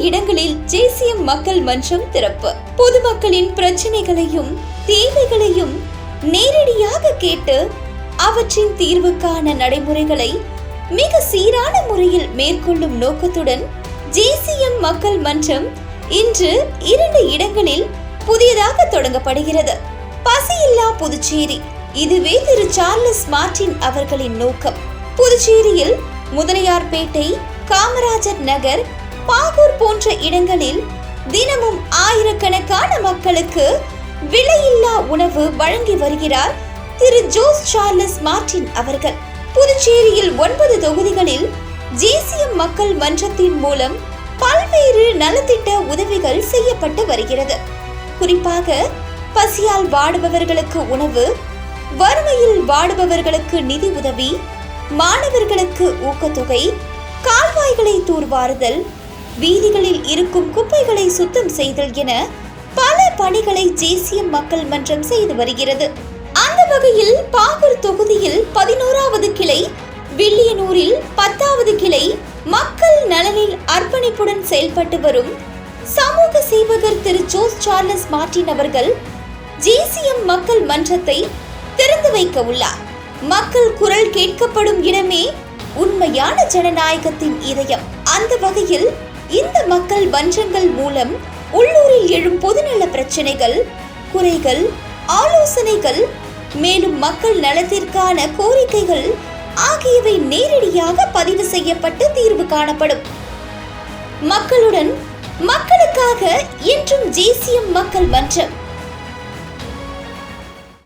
இடங்களில் ஜேசியம் மக்கள் மன்றம் திறப்பு. பொதுமக்களின் பிரச்சனைகளையும் தேவைகளையும் நேரடியாக கேட்டு அவற்றின் தீர்வுக்கான நடைமுறைகளை மிக சீரான முறையில் மேற்கொள்ளும் நோக்கத்துடன் ஜேசிஎம் மக்கள் மன்றம் இன்று இரண்டு இடங்களில் புதியதாக தொடங்கப்படுகிறது. பசியில்லா புதுச்சேரி. இதுவே திரு சார்லஸ் மார்டின் அவர்களின் நோக்கம். புதுச்சேரியில் முதலியார்பேட்டை காமராஜர் நகர் பாகூர் போன்ற இடங்களில் தினமும் ஆயிரக்கணக்கான மக்களுக்கு விலையில்லா உணவு வழங்கி வருகிறார் திரு ஜோஸ் சார்லஸ் மார்டின் அவர்கள். புதுச்சேரியில் ஒன்பது தொகுதிகளில் ஜேசிஎம் மக்கள் மன்றத்தின் மூலம் பல்வேறு நலத்திட்ட உதவிகள் செய்யப்பட்டு வருகிறது. குறிப்பாக பசியால் வாடுபவர்களுக்கு உணவு வறுமையில் வாடுபவர்களுக்கு நிதி உதவி மாணவர்களுக்கு ஊக்கத்தொகை கால்வாய்களை தூர்வாறுதல் வீதிகளில் இருக்கும் குப்பைகளை சுத்தம் செய்தல் என பல பணிகளை ஜேசியம் மக்கள் மன்றம் செய்து வருகிறது. அந்த வகையில் பாகூர் தொகுதியில் பதினோராவது கிளை வில்லியனூரில் பத்தாவது கிளை மக்கள் நலனில் அர்ப்பணிப்புடன் செயல்பட்டு வரும் சமூக சேவகர் திரு ஜோஸ் சார்லஸ் மார்டின் அவர்கள் ஜேசிஎம் மக்கள் மன்றத்தை திறந்து வைக்க உள்ளார். மக்கள் குரல் கேட்கப்படும் இடமே உண்மையான ஜனநாயகத்தின் இதயம். அந்த வகையில் மக்கள் மன்றங்கள் மூலம் உள்ளூரில் எழும் பொதுநல பிரச்சனைகள் குறைகள் ஆலோசனைகள் மேலும் மக்கள் நலத்திற்கான கோரிக்கைகள் ஆகியவை நேரடியாக பதிவு செய்யப்பட்டு தீர்வு காணப்படும். மக்களுடன் மக்களுக்காக என்றும் தேசியம் மக்கள் மன்றம்